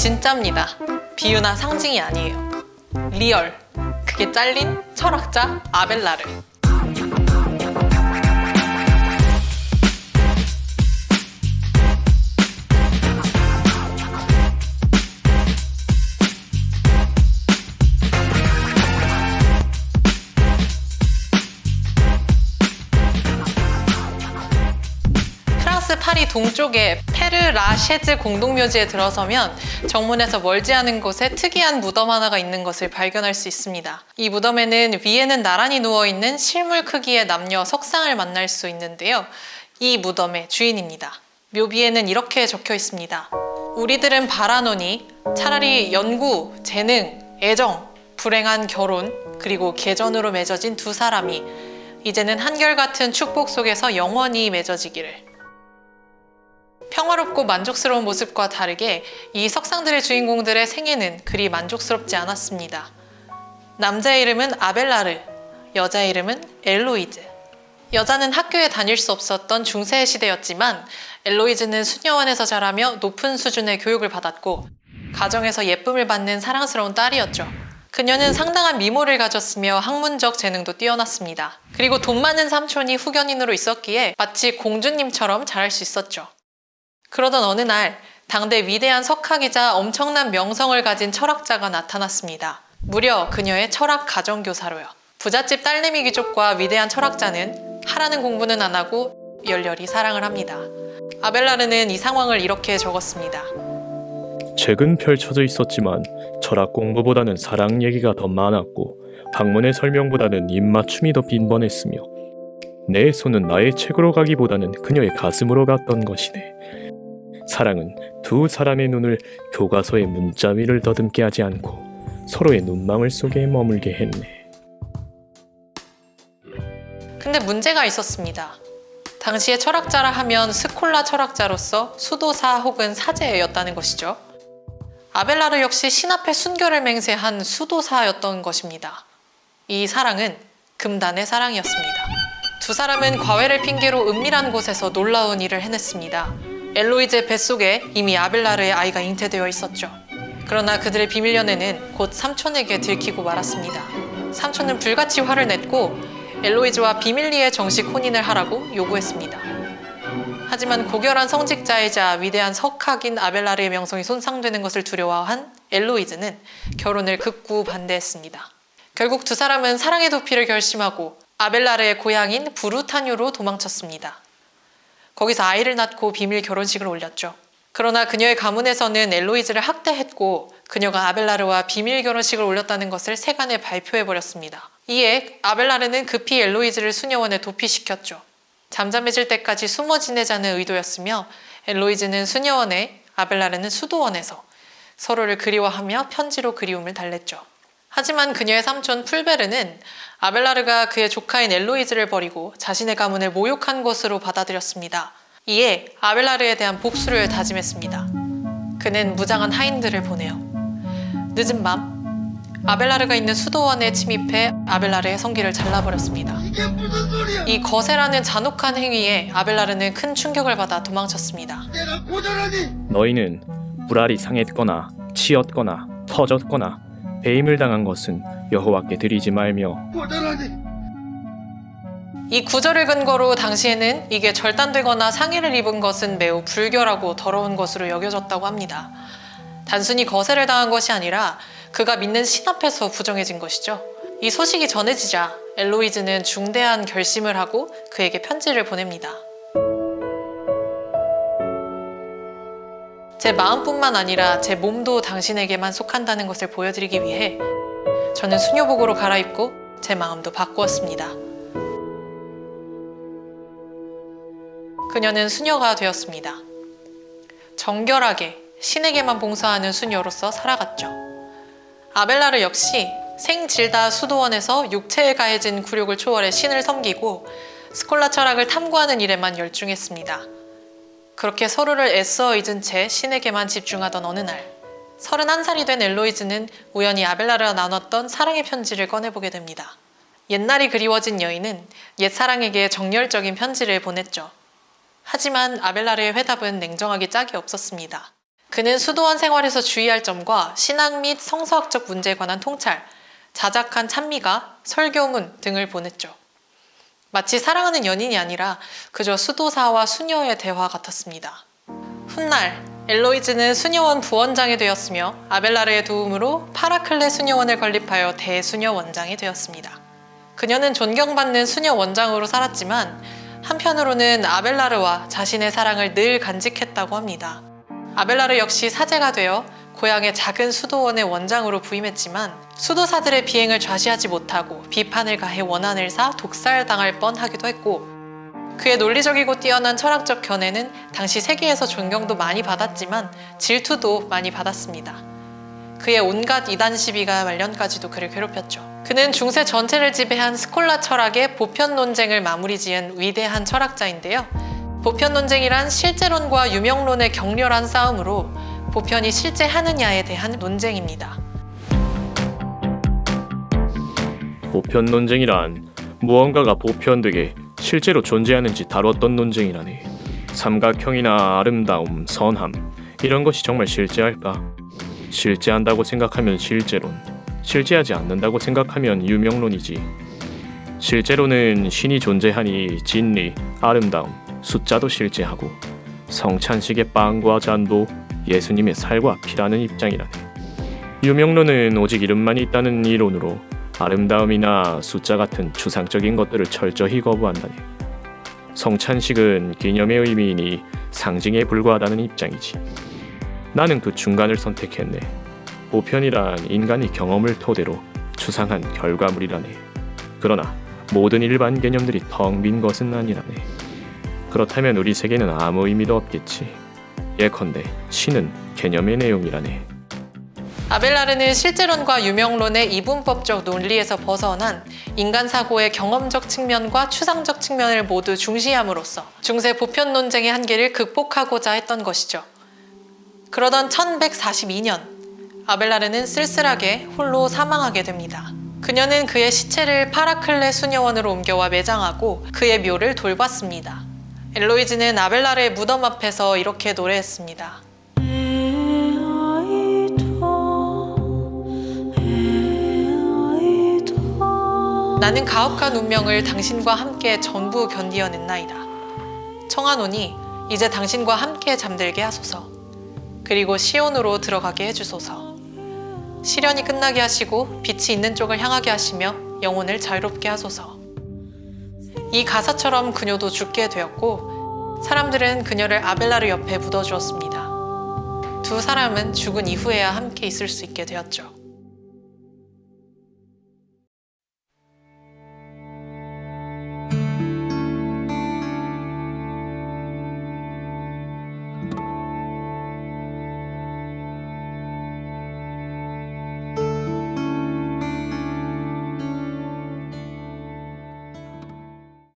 진짜입니다. 비유나 상징이 아니에요. 리얼. 그게 잘린 철학자 아벨라르. 동쪽의 페르 라쉐즈 공동묘지에 들어서면 정문에서 멀지 않은 곳에 특이한 무덤 하나가 있는 것을 발견할 수 있습니다. 이 무덤에는 위에는 나란히 누워 있는 실물 크기의 남녀 석상을 만날 수 있는데요. 이 무덤의 주인입니다. 묘비에는 이렇게 적혀 있습니다. 우리들은 바라노니 차라리 연구, 재능, 애정, 불행한 결혼, 그리고 계전으로 맺어진 두 사람이 이제는 한결같은 축복 속에서 영원히 맺어지기를. 평화롭고 만족스러운 모습과 다르게 이 석상들의 주인공들의 생애는 그리 만족스럽지 않았습니다. 남자의 이름은 아벨라르, 여자의 이름은 엘로이즈. 여자는 학교에 다닐 수 없었던 중세 시대였지만 엘로이즈는 수녀원에서 자라며 높은 수준의 교육을 받았고 가정에서 예쁨을 받는 사랑스러운 딸이었죠. 그녀는 상당한 미모를 가졌으며 학문적 재능도 뛰어났습니다. 그리고 돈 많은 삼촌이 후견인으로 있었기에 마치 공주님처럼 잘할 수 있었죠. 그러던 어느 날 당대 위대한 석학이자 엄청난 명성을 가진 철학자가 나타났습니다. 무려 그녀의 철학 가정교사로요. 부잣집 딸내미 귀족과 위대한 철학자는 하라는 공부는 안 하고 열렬히 사랑을 합니다. 아벨라르는 이 상황을 이렇게 적었습니다. 책은 펼쳐져 있었지만 철학 공부보다는 사랑 얘기가 더 많았고 학문의 설명보다는 입맞춤이 더 빈번했으며 내 손은 나의 책으로 가기보다는 그녀의 가슴으로 갔던 것이네. 사랑은 두 사람의 눈을 교과서의 문자 위를 더듬게 하지 않고 서로의 눈망울 속에 머물게 했네. 근데 문제가 있었습니다. 당시에 철학자라 하면 스콜라 철학자로서 수도사 혹은 사제였다는 것이죠. 아벨라르 역시 신 앞에 순결을 맹세한 수도사였던 것입니다. 이 사랑은 금단의 사랑이었습니다. 두 사람은 과외를 핑계로 은밀한 곳에서 놀라운 일을 해냈습니다. 엘로이즈의 뱃속에 이미 아벨라르의 아이가 잉태되어 있었죠. 그러나 그들의 비밀 연애는 곧 삼촌에게 들키고 말았습니다. 삼촌은 불같이 화를 냈고 엘로이즈와 비밀리에 정식 혼인을 하라고 요구했습니다. 하지만 고결한 성직자이자 위대한 석학인 아벨라르의 명성이 손상되는 것을 두려워한 엘로이즈는 결혼을 극구 반대했습니다. 결국 두 사람은 사랑의 도피를 결심하고 아벨라르의 고향인 부루타뉴로 도망쳤습니다. 거기서 아이를 낳고 비밀 결혼식을 올렸죠. 그러나 그녀의 가문에서는 엘로이즈를 학대했고 그녀가 아벨라르와 비밀 결혼식을 올렸다는 것을 세간에 발표해 버렸습니다. 이에 아벨라르는 급히 엘로이즈를 수녀원에 도피시켰죠. 잠잠해질 때까지 숨어 지내자는 의도였으며 엘로이즈는 수녀원에 아벨라르는 수도원에서 서로를 그리워하며 편지로 그리움을 달랬죠. 하지만 그녀의 삼촌 풀베르는 아벨라르가 그의 조카인 엘로이즈를 버리고 자신의 가문을 모욕한 것으로 받아들였습니다. 이에 아벨라르에 대한 복수를 다짐했습니다. 그는 무장한 하인들을 보내요. 늦은 밤 아벨라르가 있는 수도원에 침입해 아벨라르의 성기를 잘라버렸습니다. 이 거세라는 잔혹한 행위에 아벨라르는 큰 충격을 받아 도망쳤습니다. 너희는 불알이 상했거나 치였거나 터졌거나 배임을 당한 것은 여호와께 드리지 말며 이 구절을 근거로 당시에는 이게 절단되거나 상해를 입은 것은 매우 불결하고 더러운 것으로 여겨졌다고 합니다. 단순히 거세를 당한 것이 아니라 그가 믿는 신 앞에서 부정해진 것이죠. 이 소식이 전해지자 엘로이즈는 중대한 결심을 하고 그에게 편지를 보냅니다. 제 마음뿐만 아니라 제 몸도 당신에게만 속한다는 것을 보여드리기 위해 저는 수녀복으로 갈아입고 제 마음도 바꾸었습니다. 그녀는 수녀가 되었습니다. 정결하게 신에게만 봉사하는 수녀로서 살아갔죠. 아벨라르 역시 생질다 수도원에서 육체에 가해진 굴욕을 초월해 신을 섬기고 스콜라 철학을 탐구하는 일에만 열중했습니다. 그렇게 서로를 애써 잊은 채 신에게만 집중하던 어느 날 31살이 된 엘로이즈는 우연히 아벨라르와 나눴던 사랑의 편지를 꺼내보게 됩니다. 옛날이 그리워진 여인은 옛사랑에게 정열적인 편지를 보냈죠. 하지만 아벨라르의 회답은 냉정하기 짝이 없었습니다. 그는 수도원 생활에서 주의할 점과 신앙 및 성서학적 문제에 관한 통찰, 자작한 찬미가, 설교문 등을 보냈죠. 마치 사랑하는 연인이 아니라 그저 수도사와 수녀의 대화 같았습니다. 훗날 엘로이즈는 수녀원 부원장이 되었으며 아벨라르의 도움으로 파라클레 수녀원을 건립하여 대수녀 원장이 되었습니다. 그녀는 존경받는 수녀 원장으로 살았지만 한편으로는 아벨라르와 자신의 사랑을 늘 간직했다고 합니다. 아벨라르 역시 사제가 되어 고향의 작은 수도원의 원장으로 부임했지만 수도사들의 비행을 좌시하지 못하고 비판을 가해 원한을 사 독살당할 뻔하기도 했고 그의 논리적이고 뛰어난 철학적 견해는 당시 세계에서 존경도 많이 받았지만 질투도 많이 받았습니다. 그의 온갖 이단 시비가 말년까지도 그를 괴롭혔죠. 그는 중세 전체를 지배한 스콜라 철학의 보편 논쟁을 마무리 지은 위대한 철학자인데요. 보편 논쟁이란 실제론과 유명론의 격렬한 싸움으로 보편이 실제 하느냐에 대한 논쟁입니다. 보편 논쟁이란 무언가가 보편되게 실제로 존재하는지 다뤘던 논쟁이라네. 삼각형이나 아름다움, 선함 이런 것이 정말 실제할까? 실제한다고 생각하면 실제론, 실제하지 않는다고 생각하면 유명론이지. 실제로는 신이 존재하니 진리, 아름다움, 숫자도 실제하고 성찬식의 빵과 잔도 예수님의 살과 피라는 입장이라네. 유명론은 오직 이름만 있다는 이론으로 아름다움이나 숫자 같은 추상적인 것들을 철저히 거부한다네. 성찬식은 기념의 의미이니 상징에 불과하다는 입장이지. 나는 그 중간을 선택했네. 보편이란 인간이 경험을 토대로 추상한 결과물이라네. 그러나 모든 일반 개념들이 텅 빈 것은 아니라네. 그렇다면 우리 세계는 아무 의미도 없겠지. 예컨대 신은 개념의 내용이라네. 아벨라르는 실제론과 유명론의 이분법적 논리에서 벗어난 인간 사고의 경험적 측면과 추상적 측면을 모두 중시함으로써 중세 보편 논쟁의 한계를 극복하고자 했던 것이죠. 그러던 1142년 아벨라르는 쓸쓸하게 홀로 사망하게 됩니다. 그녀는 그의 시체를 파라클레 수녀원으로 옮겨와 매장하고 그의 묘를 돌봤습니다. 엘로이즈는 아벨라르의 무덤 앞에서 이렇게 노래했습니다. 나는 가혹한 운명을 당신과 함께 전부 견디어냈나이다. 청하노니 이제 당신과 함께 잠들게 하소서. 그리고 시온으로 들어가게 해주소서. 시련이 끝나게 하시고 빛이 있는 쪽을 향하게 하시며 영혼을 자유롭게 하소서. 이 가사처럼 그녀도 죽게 되었고 사람들은 그녀를 아벨라르 옆에 묻어주었습니다. 두 사람은 죽은 이후에야 함께 있을 수 있게 되었죠.